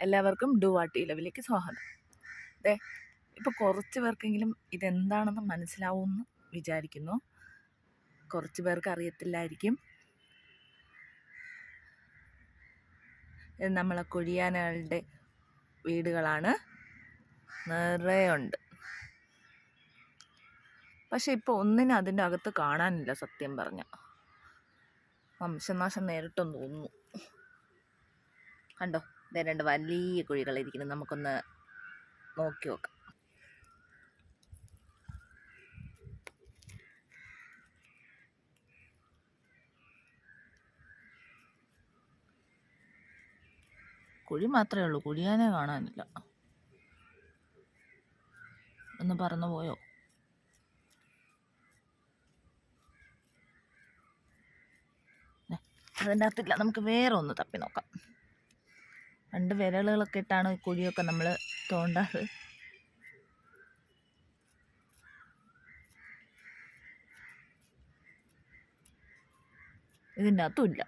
എല്ലാവർക്കും ഡു വാട്ടി ലെവലിലേക്ക് സ്വാഗതം. അതെ ഇപ്പോൾ കുറച്ച് പേർക്കെങ്കിലും ഇതെന്താണെന്ന് മനസ്സിലാവുമെന്ന് വിചാരിക്കുന്നു. കുറച്ച് പേർക്ക് അറിയത്തില്ലായിരിക്കും. നമ്മളെ കൊഴിയാനകളുടെ വീടുകളാണ്. നിറയെ ഉണ്ട് പക്ഷെ ഇപ്പോൾ ഒന്നിനും അതിന്റെ അകത്ത് കാണാനില്ല സത്യം പറഞ്ഞ. വംശനാശം നേരിട്ടൊന്നു തോന്നുന്നു. കണ്ടോ? ദേ രണ്ട് വലിയ കുഴികളിരിക്കുന്നു നമുക്കൊന്ന് നോക്കി നോക്കാം. കുഴി മാത്രമേ ഉള്ളൂ. കുഴിയാനെ കാണാനില്ല. ഒന്ന് പറന്നു പോയോ? അതിന്റെ അകത്തില്ല. നമുക്ക് വേറെ ഒന്ന് തപ്പി നോക്കാം. രണ്ട് വിരലുകളൊക്കെ ഇട്ടാണ് ഈ കുഴിയൊക്കെ നമ്മൾ തോണ്ടാറ്. ഇതിന്റെ അകത്തും ഇല്ല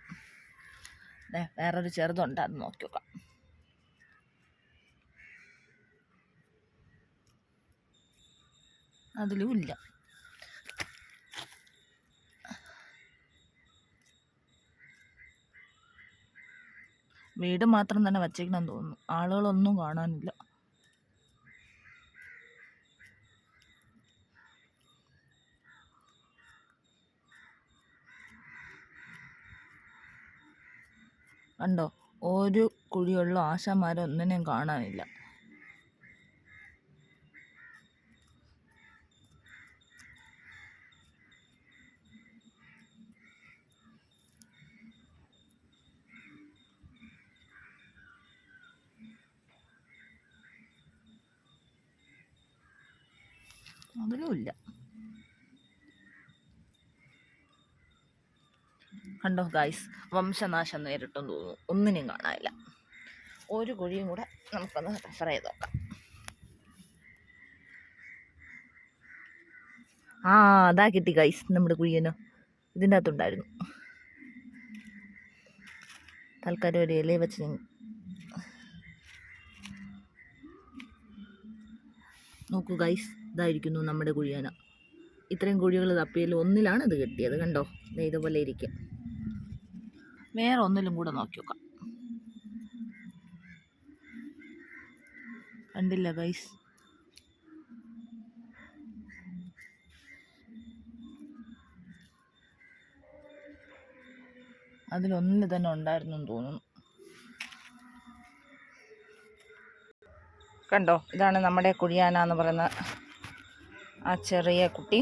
ദേ, വേറൊരു ചെറുതുണ്ട് അത് നോക്കി നോക്കാം. അതിലും ഇല്ല വീട് മാത്രം തന്നെ വച്ചേക്കണമെന്ന് തോന്നുന്നു. ആളുകളൊന്നും കാണാനില്ല. കണ്ടോ? ഒരു കുഴിയുള്ള ആശാമാരൊന്നിനെയും കാണാനില്ല. അതിലും ഇല്ല. കണ്ടോ ഗായ്സ് വംശനാശം നേരിട്ടെന്ന് തോന്നുന്നു. ഒന്നിനും കാണാനില്ല. ഒരു കുഴിയും കൂടെ നമുക്കൊന്ന് റെഫർ ചെയ്ത് നോക്കാം. ആ അതാ കിട്ടി ഗൈസ് നമ്മുടെ കുഴിയനോ. ഇതിന്റെ അകത്തുണ്ടായിരുന്നു. തൽക്കാലം ഒരു ഇലയെ വെച്ച് നോക്കൂ ഗൈസ് ഇതായിരിക്കുന്നു നമ്മുടെ കുഴിയാന. ഇത്രയും കുഴികൾ തപ്പിയതിൽ ഒന്നിലാണ് ഇത് കിട്ടിയത് കണ്ടോ? ഇതുപോലെ ഇരിക്കും. വേറെ ഒന്നിലും കൂടെ നോക്കി നോക്കാം. കണ്ടില്ല ഗൈസ് അതിലൊന്നിൽ തന്നെ ഉണ്ടായിരുന്നു തോന്നുന്നു. കണ്ടോ? ഇതാണ് നമ്മുടെ കുഴിയാന എന്ന് പറയുന്ന ആ ചെറിയ കുട്ടി.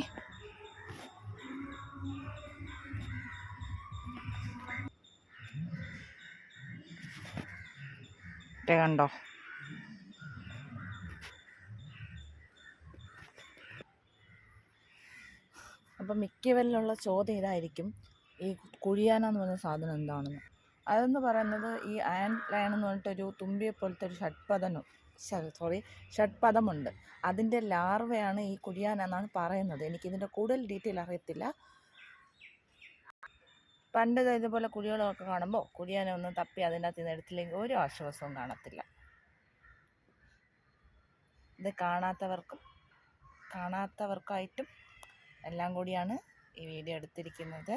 കണ്ടോ? അപ്പം മിക്കവരിലുള്ള ചോദ്യം ഇതായിരിക്കും. ഈ കുഴിയാന എന്ന് പറയുന്ന സാധനം എന്താണെന്ന്. അതെന്ന് പറയുന്നത് ഈ അയൺ ലയൺ എന്ന് പറഞ്ഞിട്ടൊരു തുമ്പിയെ പോലത്തെ ഒരു ഷഡ്പദനം സോറി ഷഡ്പദമുണ്ട്. അതിന്റെ ലാർവയാണ് ഈ കുഴിയാന എന്നാണ് പറയുന്നത്. എനിക്കിതിന്റെ കൂടുതൽ ഡീറ്റെയിൽ അറിയത്തില്ല. പണ്ട് ഇതുപോലെ കുഴികളൊക്കെ കാണുമ്പോൾ കുഴിയാനെ ഒന്ന് തപ്പി അതിനകത്ത് നിന്ന് എടുത്തില്ലെങ്കിൽ ഒരു ആശ്വാസവും കാണത്തില്ല. ഇത് കാണാത്തവർക്കും കാണാത്തവർക്കായിട്ടും എല്ലാം കൂടിയാണ് ഈ വീഡിയോ എടുത്തിരിക്കുന്നത്.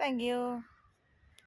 Thank you.